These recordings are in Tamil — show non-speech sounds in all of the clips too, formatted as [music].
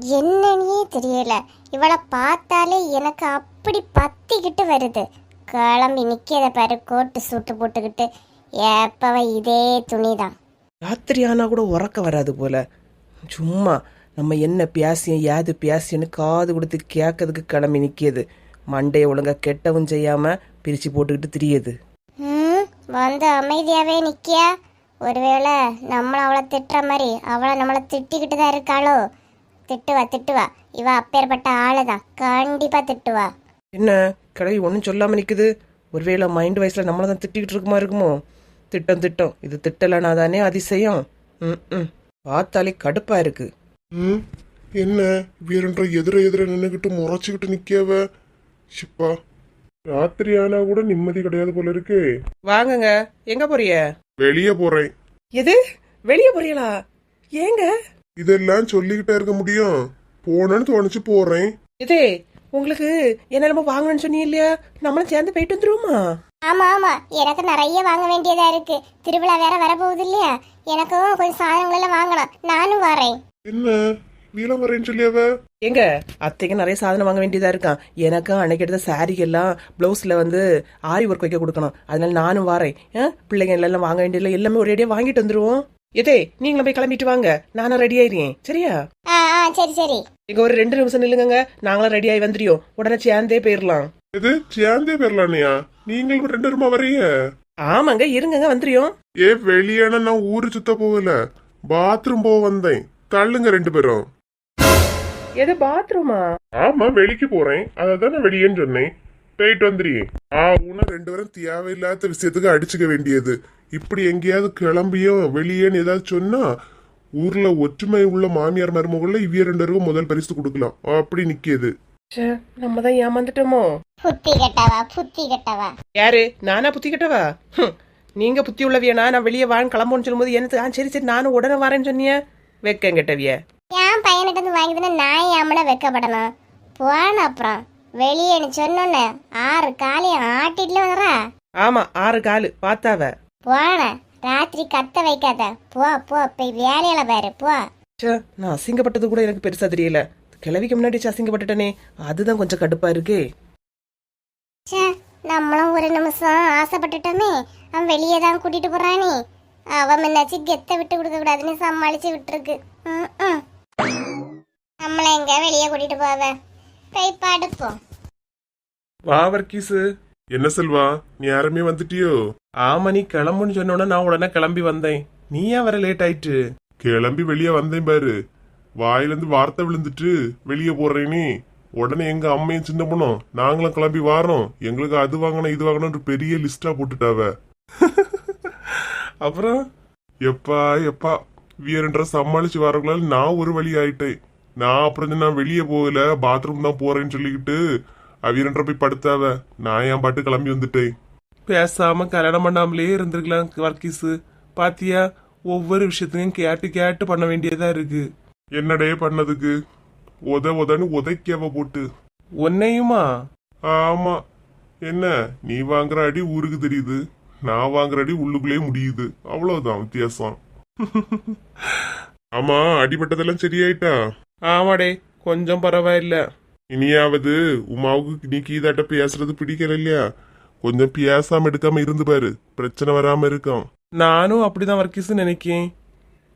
என்னன்னே தெரியல. இவளை பார்த்தாலே எனக்கு அப்படி பத்திக்கிட்டு வருது. கிளம்பி நிக்கிறத பாரு கோட்டு சூட்டு போட்டுக்கிட்டு. எப்பவ இதே துணிதான். ராத்திரி ஆனா கூட உறக்க வராது போல. சும்மா நம்ம என்ன பேசியும் ஏது பேசியன்னு காது கொடுத்து கேட்கறதுக்கு கிளம்பி நிக்கியது மண்டையை ஒழுங்கா கெட்டவும் செய்யாம பிரிச்சு போட்டுக்கிட்டு திரியுது. ம் வந்து அமைதியாவே நிக்கியா? ஒருவேளை நம்மள அவளை திட்டுற மாதிரி அவளை நம்மளை திட்டிக்கிட்டு தான் இருக்காளோ? திட்டுவா திட்டுவா. இவ அப்பேற்பட்ட ஆளுதான். கண்டிப்பா திட்டுவா. என்ன? கிளவி ஒன்றும் சொல்லாம நிக்குது. ஒருவேளை மைண்ட் வயசுல நம்மள தான் திட்டிக்கிட்டு இருக்குமா இருக்குமோ? திட்டம் திட்டம். இது திட்டலைனா தானே அதிசயம். ம் ம். பார்த்தாலே கடுப்பா இருக்கு. ம்? என்ன? வீரன்ற எதிர எதிர நின்னுகிட்டு முறைச்சுக்கிட்டு நிக்கவ சிப்பா. ராத்திரி ஆனா கூட நிம்மதி கிடையாது போல இருக்கே. வாங்குங்க. எங்க போறிய? வெளியே போறேன். எது? வெளியே போறீங்களா? ஏங்க? இதெல்லாம் சொல்லிக்கிட்டே இருக்க முடியும். போனேன்னு தோணுச்சு போறேன். இதே உங்களுக்கு என்ன நம்ம வாங்கணும்னு சொன்னீங்க இல்லையா நம்மளும் சேர்ந்து போயிட்டு வந்துருவோமா? ஆமா ஆமா. எனக்கு நிறைய வாங்க வேண்டியதா இருக்கு. திருவிழா வேற வரப்போகுது இல்லையா? எனக்கும் கொஞ்சம் சாதனங்கள் எல்லாம் வாங்கணும். நானும் வரேன். என்ன? நீளம் வரேன்னு சொல்லியாவ? எங்க? அத்தைக்கு நிறைய சாதனம் வாங்க வேண்டியதா இருக்கான். எனக்கு அன்னைக்கு எடுத்த சாரிக்கு எல்லாம் பிளவுஸ்ல வந்து ஆரி ஒர்க் வைக்க கொடுக்கணும். அதனால நானும் வரேன். ஆ? பிள்ளைங்க எல்லாம் வாங்க வேண்டியதில்லை எல்லாமே ஒரேடியா வாங்கிட்டு வந்துருவோம். எதே நீங்களும் போய் கிளம்பிட்டு வாங்க. நானும் ரெடி ஆயிருக்கேன் சரியா? சரி சரி. இங்க ஒரு ரெண்டு நிமிஷம் நில்லுங்க நாங்களும் ரெடி ஆகி வந்துரியோம் உடனே சேர்ந்தே போயிடலாம் இது சேர்ந்தே பெறலானியா நீங்கள் ரெண்டு பேருமா வரீங்க ஆமாங்க இருங்கங்க வந்துரியோம் ஏ வெளியான நான் ஊரு சுத்த போகல. பாத்ரூம் போக வந்தேன். தள்ளுங்க ரெண்டு பேரும். எது பாத்ரூமா ஆமா வெளிக்கு போறேன். அதான் வெளியேன்னு சொன்னேன். போயிட்டு வந்துடுறீங்க ஆ உன ரெண்டு பேரும் தேவையில்லாத விஷயத்துக்கு அடிச்சுக்க வேண்டியது. இப்படி எங்கேயாவது கிளம்பியும் வெளியேன்னு ஏதாவது சொன்னா ஊர்ல ஒற்றுமை உள்ள மாமியார் மருமகள்ல இவ்விய ரெண்டு பேருக்கும் முதல் பரிசு கொடுக்கலாம். அப்படி நிக்கியது நம்ம தான் ஏமாந்துட்டோமோ? புத்தி கட்டவா புத்தி கட்டவா? யாரு நானா புத்தி கட்டவா? ஹம், நீங்க புத்தி உள்ளவியனா நான் வெளியே வான்னு கிளம்போன்னு சொல்லும்போது எனக்கு ஆ சரி சரி நானும் உடனே வரேன்னு சொன்னிய? வெக்கம் கெட்டவிய. என் பையன்கிட்ட இருந்து வாங்கிதுன்னா நான் ஏமல வைக்கப்படணும்? போன அப்புறம். வெளியேன்னு சொன்னோன்னே ஆறு காலையும் ஆட்டிட்டுல வந்துடுறா ஆமா ஆறு காலு பார்த்தாவ. போன ராத்திரி கத்த வைக்காத. போ போ போய் வேலையில பாரு போ. ச்சே நான் அசிங்கப்பட்டது கூட எனக்கு பெருசா தெரியல. கிளவிக்கு முன்னாடி ச்சே, அசிங்கப்பட்டுட்டனே. அதுதான் கொஞ்சம் கடுப்பா இருக்கே. ச்சே நம்மளும் ஒரு நிமிஷம் ஆசைப்பட்டுட்டோமே. அவன் வெளியே தான் கூட்டிட்டு போறானே. அவன் முன்னாச்சு கெத்த விட்டு கொடுக்க கூடாதுன்னு சமாளிச்சு விட்டுருக்கு. ம், ம். நம்மள எங்க வெளியே கூட்டிட்டு போவ? போய் படுப்போம். வா வர்க்கீஸு என்ன செல்வா நீ யாருமே வந்துட்டியோ? ஆமா நீ கிளம்புன்னு சொன்னோட நான் உடனே கிளம்பி வந்தேன். நீ ஏன் வர லேட் ஆயிட்டு? கிளம்பி வெளியே வந்தேன் பாரு. வாயிலிருந்து வார்த்தை விழுந்துட்டு வெளியே போறேனே உடனே எங்க அம்மையும் சின்ன பொண்ணும் நாங்களும் கிளம்பி வாரோம். எங்களுக்கு அது வாங்கணும் இது வாங்கணும் பெரிய லிஸ்டா போட்டுட்டாவ. [laughs] அப்புறம்? எப்பா எப்பா வீரன்ற சமாளிச்சு வரக்குள்ள நான் ஒரு வழி ஆயிட்டேன். நான் அப்புறம் நான் வெளியே போகல பாத்ரூம் தான் போறேன்னு சொல்லிக்கிட்டு வீரன்ற போய் படுத்தாவ? நான் என் பாட்டு கிளம்பி வந்துட்டேன். பேசாம கல்யாணம் பண்ணாமலே இருந்திருக்கலாம் வர்க்கீஸ் பாத்தியா? ஒவ்வொரு விஷயத்தையும் கேட்டு கேட்டு பண்ண வேண்டியதா இருக்கு. என்னடே பண்ணதுக்கு? உத உதன்னு உதைக்கவ போட்டு. உன்னையுமா? ஆமா. என்ன? நீ வாங்குற அடி ஊருக்கு தெரியுது. நான் வாங்குற அடி உள்ளுக்குள்ளே முடியுது. அவ்வளவுதான் வித்தியாசம். [laughs] ஆமா அடிபட்டதெல்லாம் சரியாயிட்டா? ஆமாடே கொஞ்சம் பரவாயில்ல. இனியாவது உமாவுக்கு நீ கீதாட்ட பேசுறது பிடிக்கல இல்லையா? கொஞ்சம் பேசாம எடுக்காம இருந்து பாரு. பிரச்சனை வராம இருக்கும். நானும் அப்படிதான் வர்க்கீஸ் நினைக்கேன்.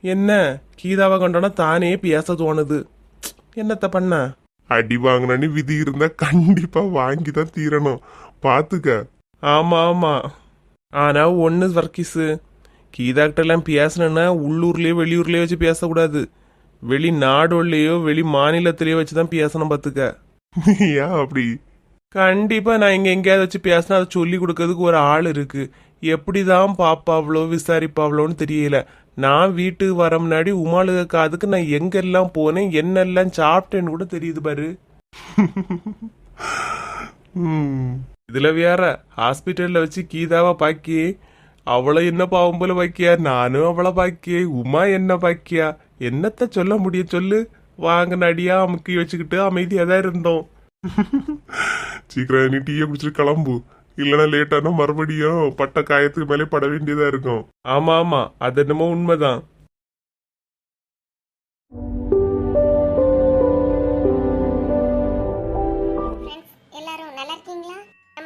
என்ன? கீதாவை கண்டோன்னா தானே பேச தோணுது. என்னத்த பண்ண? அடி வாங்கினு விதி இருந்தா கண்டிப்பா வாங்கி தான் தீரணும். பாத்துக்க. ஆமா ஆமா. ஆனா ஒண்ணு வர்க்கீஸ் கீதா கிட்ட எல்லாம் பேசணும்னா உள்ளூர்லயோ வெளியூர்லயோ வச்சு பேசக்கூடாது. வெளி நாடுகள்லயோ வெளி மாநிலத்திலயோ வச்சு தான் பேசணும் பாத்துக்க. ஏன் அப்படி? கண்டிப்பா நான் இங்க எங்கேயாவது வச்சு பேசினா அதை சொல்லி கொடுக்கறதுக்கு ஒரு ஆள் இருக்கு. எப்படிதான் பாப்பாவளோ விசாரிப்பாவளோன்னு தெரியல. நான் வீட்டுக்கு வர முன்னாடி உமாளுக காதுக்கு நான் எங்கெல்லாம் போனேன் என்னெல்லாம் சாப்பிட்டேன்னு கூட தெரியுது பாரு. [laughs] இதுல வேற ஹாஸ்பிட்டல்ல வச்சு கீதாவை பாக்கி அவளை என்ன பாவம் போல பாக்கியா? நானும் அவளை பாக்கிய. உமா என்ன பாக்கியா? என்னத்த சொல்ல முடிய சொல்லு. வாங்க நடியா அமுக்கி வச்சுக்கிட்டு அமைதியா தான் இருந்தோம். சீக்கிரம் நீ டீயை குடிச்சிட்டு கிளம்பு. இல்லைன்னா லேட்டானா மறுபடியும் பட்ட காயத்துக்கு மேலே பட வேண்டியதா இருக்கும். ஆமா ஆமா. அது என்னமோ உண்மைதான்.